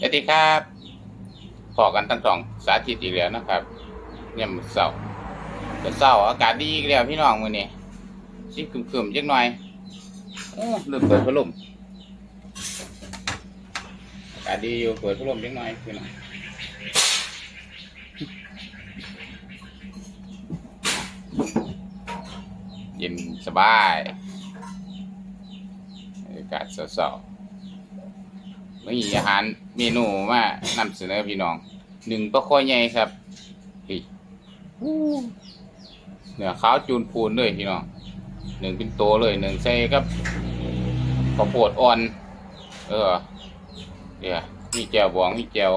สวัสดีครับพอกันตั้งสองสาธิตอีกแล้วนะครับเนี่ยมันเสาร์แต่เสาร์อากาศดีอีกแล้วพี่น้องมือนี้ชิคคึมๆจักหน่อยโอ้ลืมเปิดพัดลมอากาศดีอยู่เปิดพัดลมจักหน่อยพี่น้องเย็นสบายอากาศเสาร์ๆ มีอาหารเมนูมานำเสนอพี่น้องหนึ่งปลาคอยใหญ่ครับพี่เนื้อขาวจูนพูนเลยพี่น้องหนึ่งเป็นโตเลยหนึ่งใส่กับข้าวโพดอ่อน เออเดี๋ยวมีแจวบองมีแจว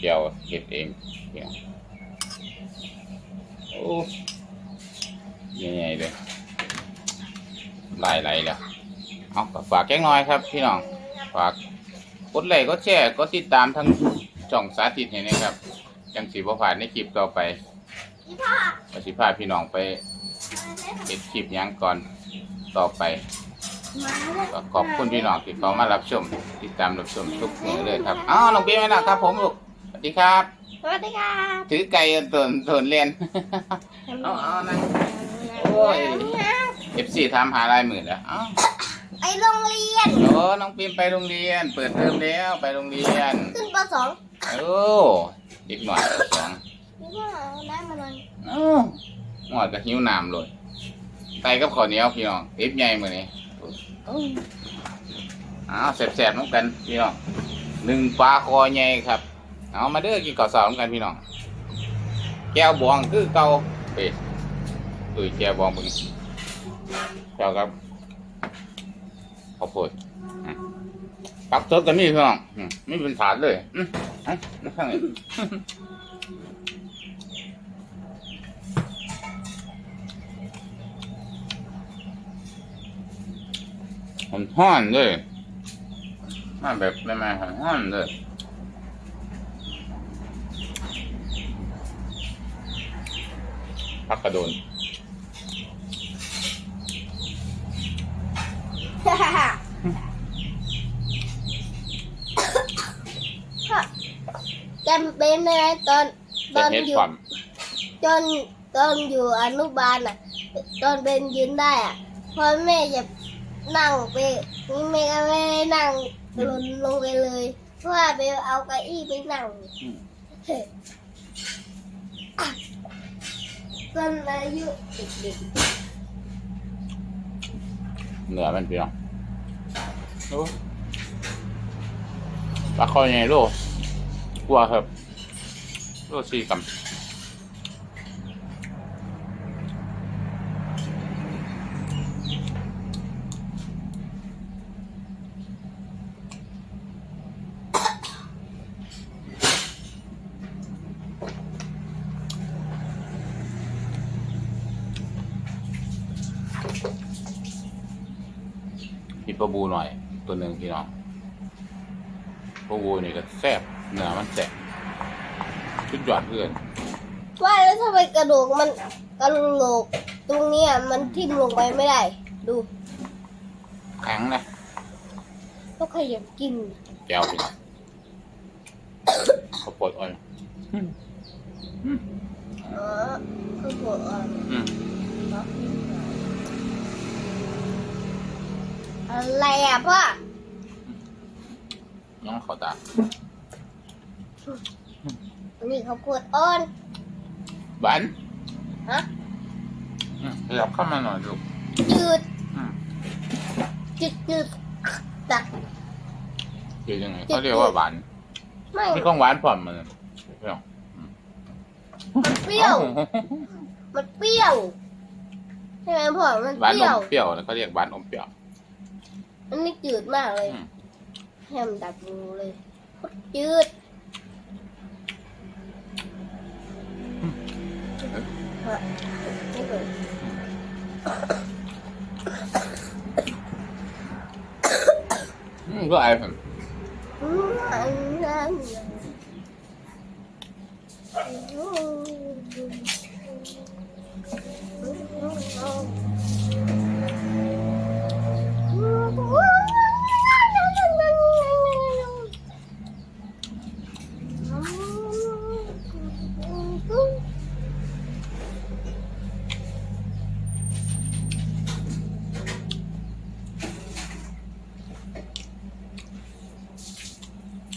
แจวเห็ดเองพี่น้องโอ้ใหญ่ๆเลยไหลไหลแล้ว เอาก็ฝากแก้งน้อยครับ พี่น้องฝากกดไลค์กดแชร์กดติดตามทั้งช่องสาธิตเห็นนะครับจังสีบ่ผ่านในคลิปต่อไปพี่พ่อก็สิพาพี่น้องไปเห็ดคลิปหยังก่อนต่อไปมาเลยก็ขอบคุณพี่น้องที่เขามารับชม ติดตามรับชมทุกมือเลยครับอ้าวน้องเบี้ยไหมล่ะครับ ผมลูกสวัสดีครับสวัสดีครับถือไก่ตนตนเรียนเอาเอานั่งโอ้ยเอฟซีถามหาลายหมื่นแล้วอ้าวไป โรงเรียน โอ้น้องปิมไปโรงเรียน เปิดเทอมแล้วไปโรงเรียน ขึ้นปสองโอ้เด็กหน่อยเอาสองพี่พ่อเอาน้ำมาหน่อยโอ้หมดก็หิวน้ำเลยไตกับข้าวเหนียวพี่น้องเอฟใหญ่มื้อนี้อ้าวแซ่บๆน้องกันพี่น้องหนึ่งปลาคอใหญ่ครับ เอามาเด้อกินข้าวสารน้องกันพี่น้อง แก้วบวงคือเก่าเอ้ยตุ้ยแก้วบวงเบิ่งแก้วครับ ข้าวโพดอืมปักสดกันนี่พี่น้องอืมไม่เป็นถาดเลยอืมเอ้าไม่ข้างนี้ผมห้อนเลยมาแบบแม่ๆห้อนเลยพักกระโดน ฮ่าฮ่าฮ่าพ่อ จำเป็นไหมตอนตเป็อนนเฮ็ดอยู่ความตอนตอนอยู่อนุบาลอะ ตอนเป็นยืนได้อะพ่อแม่จะนั่งไปแม่ก็ไม่ได้นั่งหล่นลงไปเลยเพราะว่าไปเอาเก้าอี้ไปนั่งอืมตอนอายุเด็กเหนือมันพี่น้องโอ้ปลาคอยไงโลก กลัวครับโลสี่กำกินปลาบูหน่อย ตัวหนึ่งพี่น้องปลาบูนี่ก็แซ่บ เนื้อมันแซ่บชุดยอดเพื่อนๆว่าแล้วทำไมกระดูกมันกระโหลกตรงเนี้ยมันทิ่มลงไปไม่ได้ ดูแข็งนะต้องขยับกินแก้วพี่น้องข้าวโพดอ่อนอ๋อคือหัวอ่อนอืมอะไรอะพ่อน้องเขาตา อันนี้เขาวโพดอ่อนบันฮะ อืมขยับเข้ามาหน่อยลูกจืดอืมจืดจืดตักคือยังไงเขาเรียกว่าหวานไม่นี่ของหวานผ่อนมันพี่น้องมันเปรี้ยว มันเปรี้ยวใช่ไหมพ่อมันหวานเปอรี้ยว มเปรี้ยวแล้วเขาเรียกหวานอมเปรี้ยว อันนี้จืดมากเลยอืม แฮมดับรูเลยโคตรจืด ฮะนี่เปิ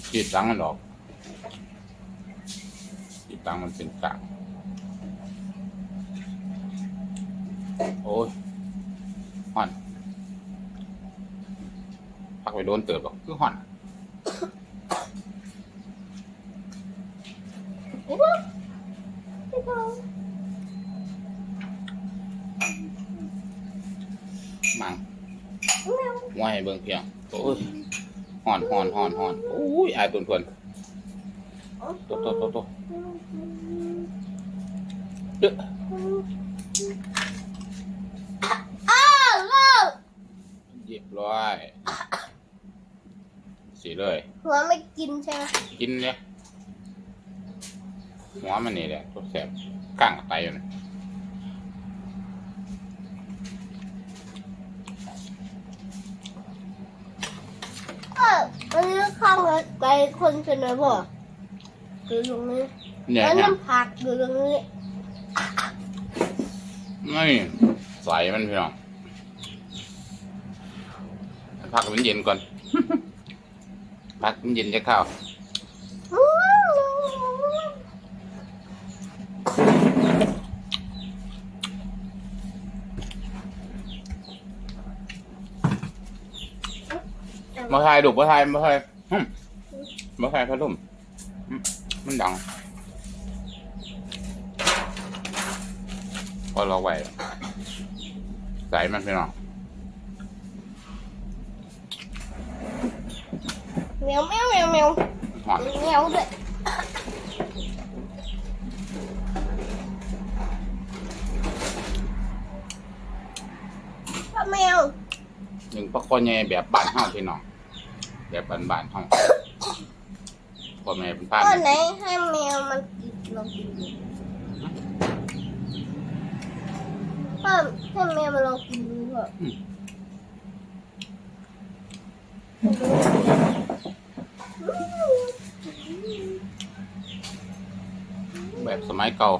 ดอืมก็ไอ้ผมอืมอันนั้นขีดตังมันออกขีดตังมันเป็นกากโอ้ยห่อนพักไปโดนเติบหรอกคือห่อนพี่พ่อพี่พ่อมังแมวว่าให้เบิ่งเพียงโอ้ย ห่อนห่อนห่อนห่อนโอ้ยอายตุนทวนโตโตโตโตเด้ออ้าวเลิกเรียบร้อยสีเลย หัวไม่กินใช่ไหมกินเนี่ยหัวมันนี่แหละตัวแสบก้างกับไตอยู่นะ เอออันนี้ ข้างละไกลคนใช่ไหมพ่ออยู่ตรงนี้เนี่ยแล้วเนี่ยน้ำผักอยู่ตรงนี้นี่ใส่มันพี่น้องพักให้มันเย็นก่อน พักให้มันเย็นจะเข้าวมาทายดุมาทายมาทาย หึ่มมาทายพัดลมหึ่มมันดังพอเราไหวใส่มันพี่น้องแมวแมวแมวแมวหอนแมวด้วยพ่อแมวหนึ่งปะคอใหญ่แบบบานห้าพี่น้อง แบบบานบานๆห้องพ่อแม่เป็นพานตอนไหนให้แมวมันกินลองกินดูพ่อให้แมวมันลองกินดูเถอะแบบสมัยเก่า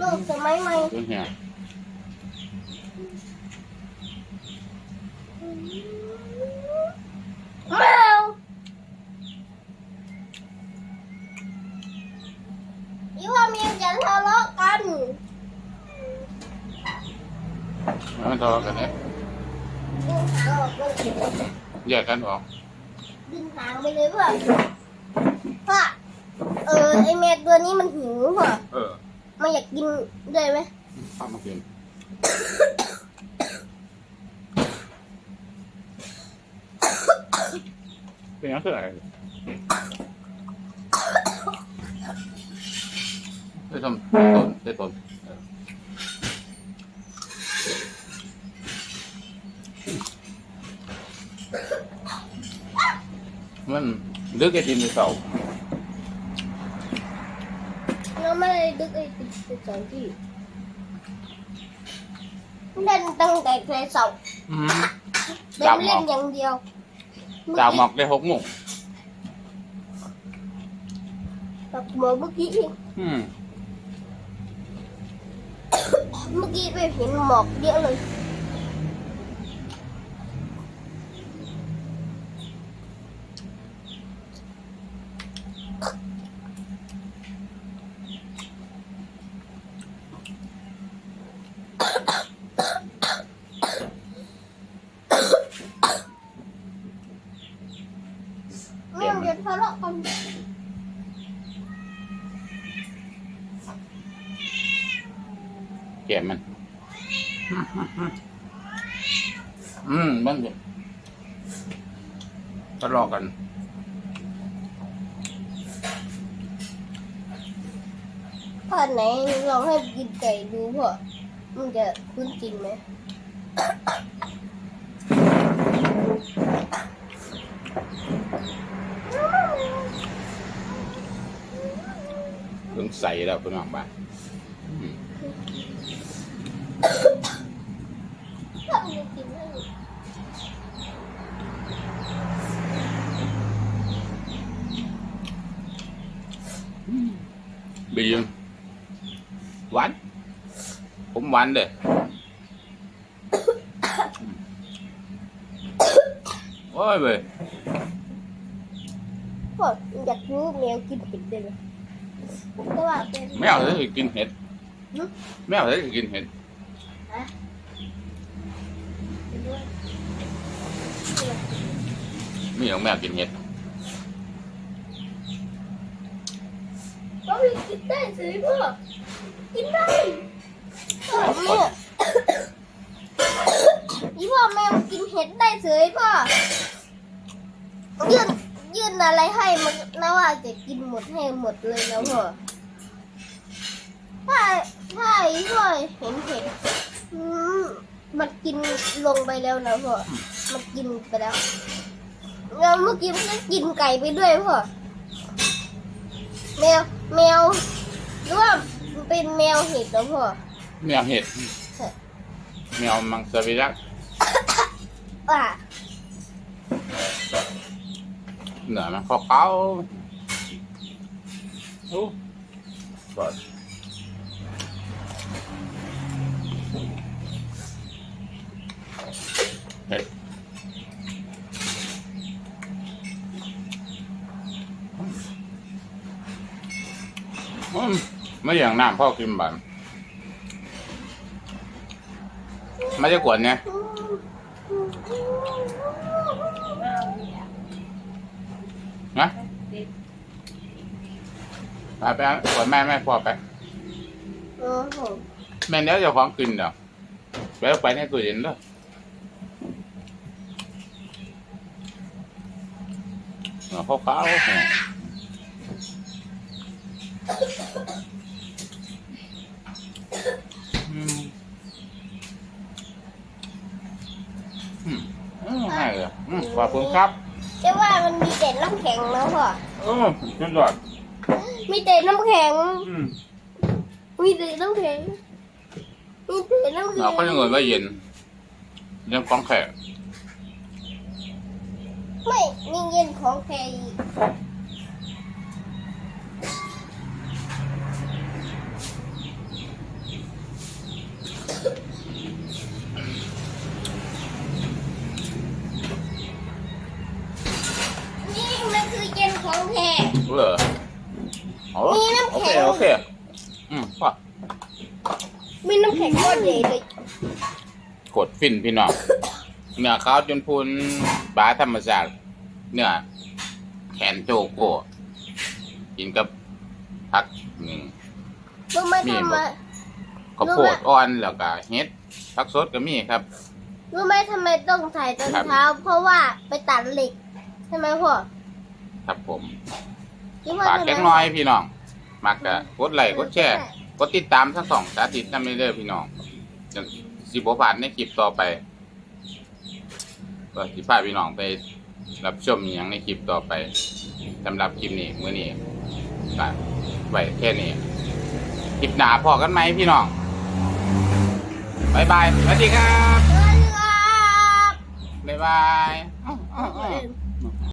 ลูกสมัยใหม่ เรื่องเฮี ยแมวอีว่าเมียจะทะเลาะกันแล้วมันทะเลาะกันเนี่ยแยกกันออกดึงหางไปเลยเพื่อนพ่อเออไอแมวตัวนี้มันหิวพ่อเออมันอยากกินด้วยไหมข้ามากิน เป็นยังไงได้ทำต้นได้ต้นเออมันเลือกไอติมในเสาเราไม่ได้ดึกไอติดไปสองที่เล่นตั้งแต่เคยสอบอืมเล่นเล่นอย่างเดียว จากหมอกได้หกโมงกับหมอเมื่อกี้อืม เมื่อกี้ไปเห็นหมอกเยอะเลย แม่งจะทะเลาะกัน แกมมัน อืมมันจะทะเลาะกันพ่อไหนลองให้กินไก่ดูพ่อมันจะคุ้นจริงไหมเพิ่งใส่แล้วพี่น้องบ้าน อืมถ้ามันจะกินให้บีมหวานผมหวา มีของแมวกินเห็ดก็มีกินได้สิพ่อกินได้พ่อแม่อีพ่อแมวกินเห็ดได้เสยพ่อยื่นยื่นอะไรให้มันนะว่าจะกินหมดให้หมดเลยนะพ่อถ้าถ้าอีพ่อเห็นเห็ดอืมมันกินลงไปแล้วนะพ่อมันกินไปแล้ว แล้วเมื่อกี้มันก็กินไก่ไปด้วยพ่อแมวแมวหรือว่ามันเป็นแมวเห็ดเหรอพ่อ แมวเห็ดใช่แมวมังสวิรัตอ่าเหนือมันขาวขาวๆโอ้บอดเห็ดอืม ไม่อย่างน้ำพ่อกินบันไม่ได้กวนเนี่ยนะไปไปเอากวนแม่แม่พ่อไปแม่เดี๋ยวจะของกินเดี๋ยวไปเอาไปในตู้เย็นเด้อเอาขาขาว อืมอืมอืมง่ายเลยอืมขอบคุณครับแต่ว่ามันมีแต่น้ำแข็งนะพ่อเออสุดยอดมีแต่น้ำแข็ง อืมมีแต่น้ำแข็งมีแต่น้ำแข็งเราก็ยังเงินว่าเย็นยังของแขกไม่มีเย็นของแพรอีกนี่มันคือเย็นของแพร เออโอ มีน้ำ โอ แข็ เค ง โอเคอืมพ่อ มีน้ำแข็ง ก้อนใหญ่เลยกดฟินพี่น้อง เนื้อขาวจนพูนบาธรรมชาติเนื้อแขนโจโก้กินกับผักหนึ่งรู้ไหมมีทำบ่ไมข้าวโพดอ่อนแล้วก็เฮ็ดผักสดก็มีครับ รู้ไหมทำไมต้องถ่ายตอนครับ เช้า เพราะว่าไปตัดเหล็กใช่ไหมพ่อครับผมคิดว่าฝากทำไม แก๊งน้อยพี่น้องมักกะกดไลค์กดแชร์ กดติดตามทั้งสองสาธิตนำเรื่อยๆพี่น้องจะสิบผ่านในคลิปต่อไปก็สิพาพี่น้องไปรับชมอย่างในคลิปต่อไปสำหรับคลิปนี้มื้อนี้ก็ไว้แค่นี้คลิปหนาพอกันไหมพี่น้องบายบายสวัสดีครับ บ๊ายบายอ้าวอ้าวอ้าวเออ